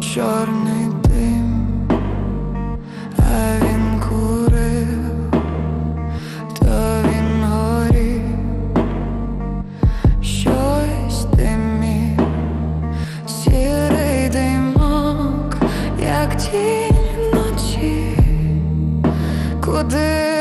чорний дим, а він курив, то він горів, щось димів, сірий димок, як тінь вночі, куди